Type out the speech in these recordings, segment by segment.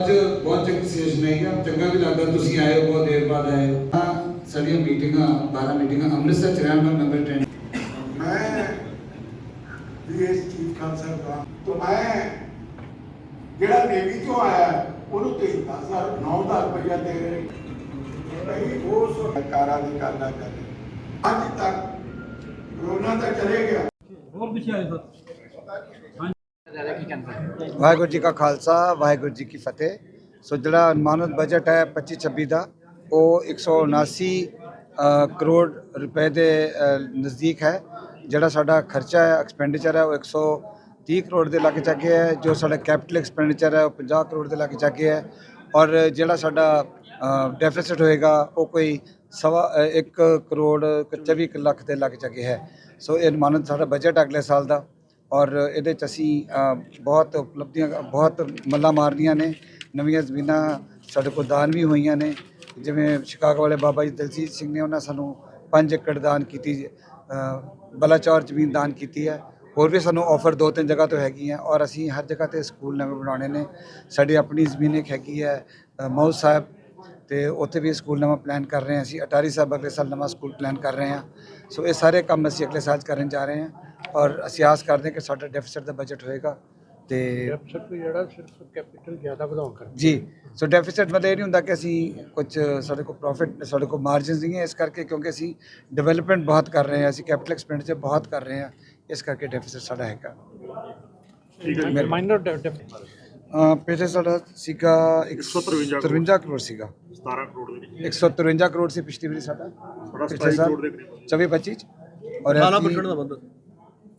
ਅੱਜ ਬਹੁਤ ਚੰਗੀ ਸੇਸ਼ਨ ਹੈ ਕਿ ਚੰਗਾ ਵੀ ਲੱਗਾ ਤੁਸੀਂ ਆਏ ਹੋ ਬਹੁਤ ਦੇਰ ਬਾਅਦ ਆਏ ਹੋ। ਹਾਂ ਸਾਡੀਆਂ ਮੀਟਿੰਗਾਂ 12 ਮੀਟਿੰਗਾਂ ਅੰਮ੍ਰਿਤਸਰ ਚ ਰਹਿਣ ਦਾ ਨੰਬਰ 10 ਮੈਂ ਪੀਐਸ ਚੀਫ ਕਾਂਸਰ ਦਾ ਤੋਂ ਮੈਂ ਜਿਹੜਾ ਨੇਵੀ ਤੋਂ ਆਇਆ ਉਹਨੂੰ 30000 9000 ਰੁਪਇਆ ਦੇ ਰਹੇ ਭਈ ਉਹ ਸਰਕਾਰਾਂ ਦੀ ਗੱਲ ਨਾ ਕਰੇ। ਅੱਜ ਤੱਕ ਕਰੋਨਾ ਤਾਂ ਚਲੇ ਗਿਆ। ਹੋਰ ਪਿੱਛੇ ਆਏ ਸਰ। ਵਾਹਿਗੁਰੂ ਜੀ ਕਾ ਖਾਲਸਾ ਵਾਹਿਗੁਰੂ ਜੀ ਕੀ ਫਤਿਹ। ਸੋ ਜਿਹੜਾ ਅਨੁਮਾਨਿਤ ਬਜਟ ਹੈ 25 26 ਦਾ ਉਹ 179 ਅ, ਕਰੋੜ ਰੁਪਏ ਦੇ ਨਜ਼ਦੀਕ ਹੈ। ਜਿਹੜਾ ਸਾਡਾ ਖਰਚਾ ਹੈ ਐਕਸਪੈਂਡੀਚਰ ਹੈ ਉਹ 130 ਕਰੋੜ ਦੇ ਲਾਗੇ ਚੱਕੇ ਹੈ। ਜੋ ਸਾਡਾ ਕੈਪੀਟਲ ਐਕਸਪੈਂਡੀਚਰ ਹੈ ਉਹ 50 ਕਰੋੜ ਦੇ ਲਾਗੇ ਚਾਗੇ ਹੈ। ਔਰ ਜਿਹੜਾ ਸਾਡਾ ਡੈਫਿਸਿਟ ਹੋਏਗਾ ਉਹ ਕੋਈ ਸਵਾ 1 ਕਰੋੜ 24 ਕੁ ਲੱਖ ਦੇ ਲਾਗੇ ਚੱਕੇ ਹੈ। ਸੋ ਇਹ ਅਨੁਮਾਨਿਤ ਸਾਡਾ ਬਜਟ ਅਗਲੇ ਸਾਲ ਦਾ। ਔਰ ਇਹਦੇ ਚ ਅਸੀਂ ਬਹੁਤ ਉਪਲਬਧੀਆਂ ਬਹੁਤ ਮੱਲਾਂ ਮਾਰਨੀਆਂ ਨੇ। ਨਵੀਆਂ ਜ਼ਮੀਨਾਂ ਸਾਡੇ ਕੋਲ ਦਾਨ ਵੀ ਹੋਈਆਂ ਨੇ। ਜਿਵੇਂ ਸ਼ਿਕਾਗੋ ਵਾਲੇ ਬਾਬਾ ਜੀ ਦਲਜੀਤ ਸਿੰਘ ਨੇ ਉਹਨਾਂ ਸਾਨੂੰ 5 ਏਕੜ ਦਾਨ ਕੀਤੀ ਬਲਾਚੌਰ ਜ਼ਮੀਨ ਦਾਨ ਕੀਤੀ ਹੈ। ਹੋਰ ਵੀ ਸਾਨੂੰ ਆਫਰ ਦੋ ਤਿੰਨ ਜਗ੍ਹਾ ਤੋਂ ਹੈਗੀ ਹੈ ਔਰ ਅਸੀਂ ਹਰ ਜਗ੍ਹਾ ਤੇ ਸਕੂਲ ਨਵੇਂ ਬਣਾਉਣੇ ਨੇ। ਸਾਡੀ ਆਪਣੀ ਜ਼ਮੀਨ ਇੱਕ ਹੈਗੀ ਹੈ ਅ, ਮਊ ਸਾਹਿਬ। ਤੇ ਉੱਥੇ ਵੀ ਸਕੂਲ ਨਵਾਂ ਪਲਾਨ ਕਰ ਰਹੇ ਹਾਂ ਅਸੀਂ। ਅਟਾਰੀ ਸਾਹਿਬ ਅਗਲੇ ਸਾਲ ਨਵਾਂ ਸਕੂਲ ਪਲਾਨ ਕਰ ਰਹੇ ਹਾਂ। ਸੋ ਇਹ ਸਾਰੇ ਕੰਮ ਅਸੀਂ ਅਗਲੇ ਸਾਲ 'ਚ ਕਰਨ ਜਾ ਰਹੇ ਹਾਂ। ਔਰ ਅਸੀਂ ਆਸ ਕਰਦੇ ਹਾਂ ਕਿ ਸਾਡਾ ਡੈਫਿਸਿਟ ਦਾ ਬਜਟ ਹੋਏਗਾ ਤੇ ਡੈਫਿਸਿਟ ਵੀ ਜਿਹੜਾ ਸਿਰਫ ਕੈਪੀਟਲ ਜ਼ਿਆਦਾ ਵਧਾਉਣ ਕਰਕੇ। ਜੀ ਸੋ ਡੈਫਿਸਿਟ ਮਤਲਬ ਇਹ ਨਹੀਂ ਹੁੰਦਾ ਕਿ ਅਸੀਂ ਕੁਝ ਸਾਡੇ ਕੋਲ ਪ੍ਰੋਫਿਟ ਸਾਡੇ ਕੋਲ ਮਾਰਜਨਸ ਨਹੀਂ ਹੈ ਇਸ ਕਰਕੇ ਕਿਉਂਕਿ ਅਸੀਂ ਡਿਵੈਲਪਮੈਂਟ ਬਹੁਤ ਕਰ ਰਹੇ ਹਾਂ ਅਸੀਂ ਕੈਪੀਟਲ ਐਕਸਪੈਂਡੀਚਰ ਬਹੁਤ ਕਰ ਰਹੇ ਹਾਂ ਇਸ ਕਰਕੇ ਡੈਫਿਸਿਟ ਸਾਡਾ ਹੈਗਾ। ਮਾਈਨਰ ਅ, ਪਿਛਲੇ ਸਾਡਾ ਸੀਗਾ 153 ਕਰੋੜ। ਸੀਗਾ। 17 ਕਰੋੜ ਦੇ ਵਿੱਚ 153 ਕਰੋੜ ਸੀ ਪਿਛਲੀ ਵਾਰੀ ਸਾਡਾ। ਸਾਡਾ ਪਿਛਲੇ 27 ਸਾਲ ਕਰੋੜ ਦੇ ਕਰੀਬ। 24 25 ਚ। ਔਰ 18% ਦਾ ਵਾਧਾ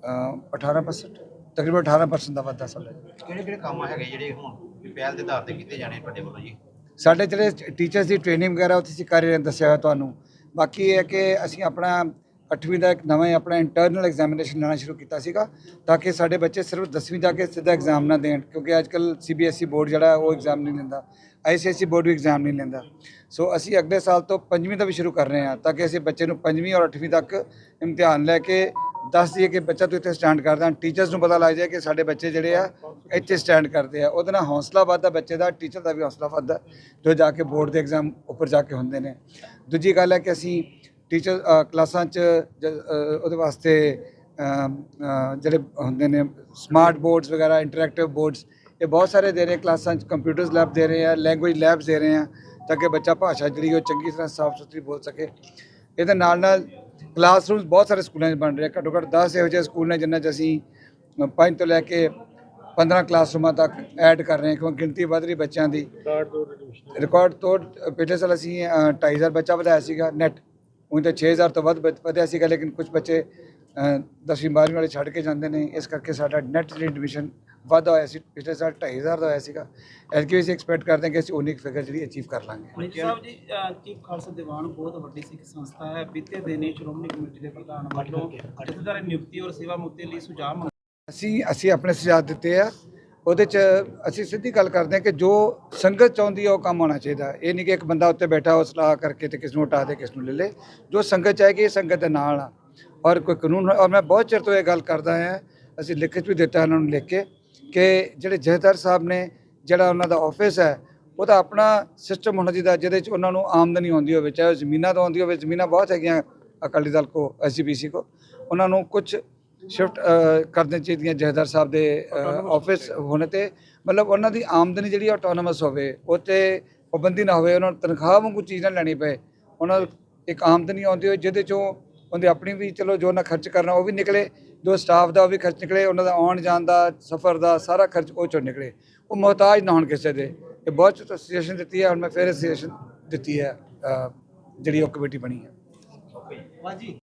18% ਤਕਰੀਬਨ 18% ਦਾ ਵਾਧਾ ਸਾਡਾ ਕਿਹੜੇ ਕਿਹੜੇ ਕੰਮ ਹੈਗੇ ਜਿਹੜੇ ਹੁਣ ਪਹਿਲ ਦੇ ਆਧਾਰ ਤੇ ਕੀਤੇ ਜਾਣੇ ਤੁਹਾਡੇ ਵੱਲੋਂ ਜੀ? ਸਾਡੇ ਜਿਹੜੇ ਟੀਚਰਸ ਦੀ ਟ੍ਰੇਨਿੰਗ ਵਗੈਰਾ ਉੱਥੇ ਅਸੀਂ ਕਰ ਰਹੇ ਦੱਸਿਆ ਹੋਇਆ ਤੁਹਾਨੂੰ। ਬਾਕੀ ਇਹ ਹੈ ਕਿ ਅਸੀਂ ਆਪਣਾ 8ਵੀਂ ਦਾ ਇੱਕ ਨਵਾਂ ਆਪਣਾ ਇੰਟਰਨਲ ਐਗਜ਼ਾਮੀਨੇਸ਼ਨ ਲੈਣਾ ਸ਼ੁਰੂ ਕੀਤਾ ਸੀਗਾ ਤਾਂ ਕਿ ਸਾਡੇ ਬੱਚੇ ਸਿਰਫ 10ਵੀਂ ਜਾ ਕੇ ਸਿੱਧਾ ਐਗਜ਼ਾਮ ਨਾ ਦੇਣ ਕਿਉਂਕਿ ਅੱਜਕੱਲ ਸੀਬੀਐਸਈ ਬੋਰਡ ਜਿਹੜਾ ਉਹ ਐਗਜ਼ਾਮ ਨਹੀਂ ਲੈਂਦਾ ਆਈਸੀਐਸਈ ਬੋਰਡ ਵੀ ਐਗਜ਼ਾਮ ਨਹੀਂ ਲੈਂਦਾ। ਸੋ ਅਸੀਂ ਅਗਲੇ ਸਾਲ ਤੋਂ ਪੰਜਵੀਂ ਦਾ ਵੀ ਸ਼ੁਰੂ ਕਰ ਰਹੇ ਹਾਂ ਤਾਂ ਕਿ ਅਸੀਂ ਬੱਚੇ ਨੂੰ ਪੰਜਵੀਂ ਔਰ 8ਵੀਂ ਤੱਕ ਇਮਤਿਹਾਨ ਲੈ ਕੇ ਦੱਸ ਦਈਏ ਕਿ ਬੱਚਾ ਤੂੰ ਇੱਥੇ ਸਟੈਂਡ ਕਰਦਾ ਟੀਚਰਸ ਨੂੰ ਪਤਾ ਲੱਗ ਜਾਏ ਕਿ ਸਾਡੇ ਬੱਚੇ ਜਿਹੜੇ ਆ, ਇੱਥੇ ਸਟੈਂਡ ਕਰਦੇ ਆ। ਉਹਦੇ ਨਾਲ ਹੌਸਲਾ ਵੱਧਦਾ, ਬੱਚੇ ਦਾ ਟੀਚਰ ਦਾ ਵੀ ਹੌਸਲਾ ਵੱਧਦਾ, ਜੋ ਜਾ ਕੇ ਬੋਰਡ ਦੇ ਐਗਜ਼ਾਮ ਉੱਪਰ ਜਾ ਕੇ ਹੁੰਦੇ ਨੇ। ਦੂਜੀ ਗੱਲ ਹੈ ਕਿ ਅਸੀਂ ਟੀਚਰ ਕਲਾਸਾਂ 'ਚ ਜ- ਉਹਦੇ ਵਾਸਤੇ ਜਿਹੜੇ ਹੁੰਦੇ ਨੇ ਸਮਾਰਟ ਬੋਰਡਸ ਵਗੈਰਾ ਇੰਟਰੈਕਟਿਵ ਬੋਰਡਸ ਇਹ ਬਹੁਤ ਸਾਰੇ ਦੇ ਰਹੇ, ਕਲਾਸਾਂ 'ਚ ਕੰਪਿਊਟਰਸ ਲੈਬ ਦੇ ਰਹੇ ਆ ਲੈਂਗੁਏਜ ਲੈਬਸ ਦੇ ਰਹੇ ਆ, ਤਾਂ ਕਿ ਬੱਚਾ ਭਾਸ਼ਾ ਜਿਹੜੀ ਉਹ ਚੰਗੀ ਤਰ੍ਹਾਂ ਸਾਫ਼ ਸੁਥਰੀ ਬੋਲ ਸਕੇ। ਇਹਦੇ ਨਾਲ ਨਾਲ ਕਲਾਸਰੂਮਸ ਬਹੁਤ ਸਾਰੇ ਸਕੂਲਾਂ 'ਚ ਬਣ ਰਹੇ ਘੱਟੋ ਘੱਟ 10 ਇਹੋ ਜਿਹੇ ਸਕੂਲ ਨੇ ਜਿਨ੍ਹਾਂ 'ਚ ਅਸੀਂ ਪੰਜ ਤੋਂ ਲੈ ਕੇ 15 ਕਲਾਸਰੂਮਾਂ ਤੱਕ ਐਡ ਕਰ ਰਹੇ ਹਾਂ ਕਿਉਂਕਿ ਗਿਣਤੀ ਵਧ ਰਹੀ ਬੱਚਿਆਂ ਦੀ। ਰਿਕਾਰਡ ਤੋੜ ਪਿਛਲੇ ਸਾਲ ਅਸੀਂ ਅ, 2500 ਬੱਚਾ ਵਧਾਇਆ ਸੀਗਾ ਨੈਟ ਹੁਣ ਤਾਂ 6000 ਤੋਂ ਵੱਧ ਵਧਿਆ ਸੀਗਾ ਲੇਕਿਨ ਕੁਝ ਬੱਚੇ 10ਵੀਂ 12ਵੀਂ ਵਾਲੇ ਛੱਡ ਕੇ ਜਾਂਦੇ ਨੇ। ਇਸ ਕਰਕੇ ਸਾਡਾ ਨੈਟ ਜਿਹੜੀ ਐਡਮਿਸ਼ਨ ਵਾਧਾ ਹੋਇਆ ਸੀ ਪਿਛਲੇ ਸਾਲ 2500 ਦਾ ਹੋਇਆ ਸੀਗਾ। ਐਤਕੀ ਵੀ ਅਸੀਂ ਐਕਸਪੈਕਟ ਕਰਦੇ ਹਾਂ ਕਿ ਅਸੀਂ ਉਨੀ ਫਿਗਰ ਜਿਹੜੀ ਅਚੀਵ ਕਰ ਲਾਂਗੇ। ਮਨੀਸ਼ ਸਾਹਿਬ ਜੀ ਅਹ ਚੀਫ ਖਾਲਸਾ ਦੀਵਾਨ ਬਹੁਤ ਵੱਡੀ ਸਿੱਖ ਸੰਸਥਾ ਹੈ। ਬੀਤੇ ਦਿਨੀ ਸ਼੍ਰੋਮਣੀ ਕਮੇਟੀ ਦੇ ਪ੍ਰਧਾਨ ਵੱਲੋਂ ਜਥੇਦਾਰ ਨਿਯੁਕਤੀ ਔਰ ਸੇਵਾ ਮੁਕਤੀ ਲਈ ਸੁਝਾਅ ਮੰਗੇ ਅਸੀਂ ਅਸੀਂ ਆਪਣੇ ਸੁਝਾਅ ਦਿੱਤੇ ਆ। ਉਹਦੇ ਚ ਅਸੀਂ ਸਿੱਧੀ ਗੱਲ ਕਰਦੇ ਹਾਂ ਕਿ ਜੋ ਸੰਗਤ ਚਾਹੁੰਦੀ ਹੈ ਉਹ ਕੰਮ ਹੋਣਾ ਚਾਹੀਦਾ। ਇਹ ਨਹੀਂ ਕਿ ਇੱਕ ਬੰਦਾ ਉੱਤੇ ਬੈਠਾ ਉਹ ਸਲਾਹ ਕਰਕੇ ਤੇ ਕਿਸ ਨੂੰ ਹਟਾ ਦੇ ਕਿਸ ਨੂੰ ਲੈ ਲੇ। ਜੋ ਸੰਗਤ ਚਾਹੇਗੀ ਇਹ ਸੰਗਤ ਦੇ ਨਾਲ ਆ। ਔਰ ਕੋਈ ਕਾਨੂੰਨ ਔਰ ਮੈਂ ਬਹੁਤ ਚਿਰ ਤੋਂ ਇਹ ਗੱਲ ਕਰਦਾ ਹਾਂ ਅਸੀਂ ਲਿਖਤ ਵੀ ਦਿੱਤਾ ਉਹਨਾਂ ਨੂੰ ਲਿਖ ਕੇ। ਕਿ ਜਿਹੜੇ ਜਥੇਦਾਰ ਸਾਹਿਬ ਨੇ ਜਿਹੜਾ ਉਹਨਾਂ ਦਾ ਆਫਿਸ ਹੈ ਉਹਦਾ ਆਪਣਾ ਸਿਸਟਮ ਹੋਣਾ ਚਾਹੀਦਾ ਜਿਹਦੇ ਚ ਉਹਨਾਂ ਨੂੰ ਆਮਦਨੀ ਆਉਂਦੀ ਹੋਵੇ ਚਾਹੇ ਜ਼ਮੀਨਾਂ ਤੋਂ ਆਉਂਦੀ ਹੋਵੇ ਜ਼ਮੀਨਾਂ ਬਹੁਤ ਹੈਗੀਆਂ ਅਕਾਲੀ ਦਲ ਕੋ ਐਸਜੀਪੀਸੀ ਕੋ ਉਹਨਾਂ ਨੂੰ ਕੁਝ ਸ਼ਿਫਟ ਕਰਨੇ ਚਾਹੀਦੀਆਂ ਜਥੇਦਾਰ ਸਾਹਿਬ ਦੇ ਆਫਿਸ ਹੋਣੇ ਤੇ ਮਤਲਬ ਉਹਨਾਂ ਦੀ ਆਮਦਨੀ ਜਿਹੜੀ ਆਟੋਨਮਸ ਹੋਵੇ ਉਹ 'ਤੇ ਪਾਬੰਦੀ ਨਾ ਹੋਵੇ ਉਹਨਾਂ ਨੂੰ ਤਨਖਾਹ ਵਾਂਗੂ ਚੀਜ਼ ਨਾ ਲੈਣੀ ਪਏ ਉਹਨਾਂ ਇੱਕ ਆਮਦਨੀ ਆਉਂਦੀ ਹੋਵੇ ਜਿਹਦੇ ਚੋਂ ਉਹਦੇ ਆਪਣੀ ਵੀ ਚਲੋ ਜੋ ਨਾ ਖਰਚ ਕਰਨਾ ਉਹ ਵੀ ਨਿਕਲੇ ਜੋ ਸਟਾਫ ਦਾ ਉਹ ਵੀ ਖਰਚ ਨਿਕਲੇ, ਉਹਨਾਂ ਦਾ ਆਉਣ ਜਾਣ ਦਾ, ਸਫ਼ਰ ਦਾ ਸਾਰਾ ਖਰਚ ਉਹ ਚੋਂ ਨਿਕਲੇ। ਉਹ ਮੁਹਤਾਜ ਨਾ ਹੋਣ ਕਿਸੇ ਦੇ। ਇਹ ਬਹੁਤ ਸੁਜੈਸ਼ਨ ਦਿੱਤੀ ਹੈ, ਹੁਣ ਮੈਂ ਫਿਰ ਸੁਜੈਸ਼ਨ ਦਿੱਤੀ ਹੈ ਜਿਹੜੀ ਉਹ ਕਮੇਟੀ ਬਣੀ ਹੈ।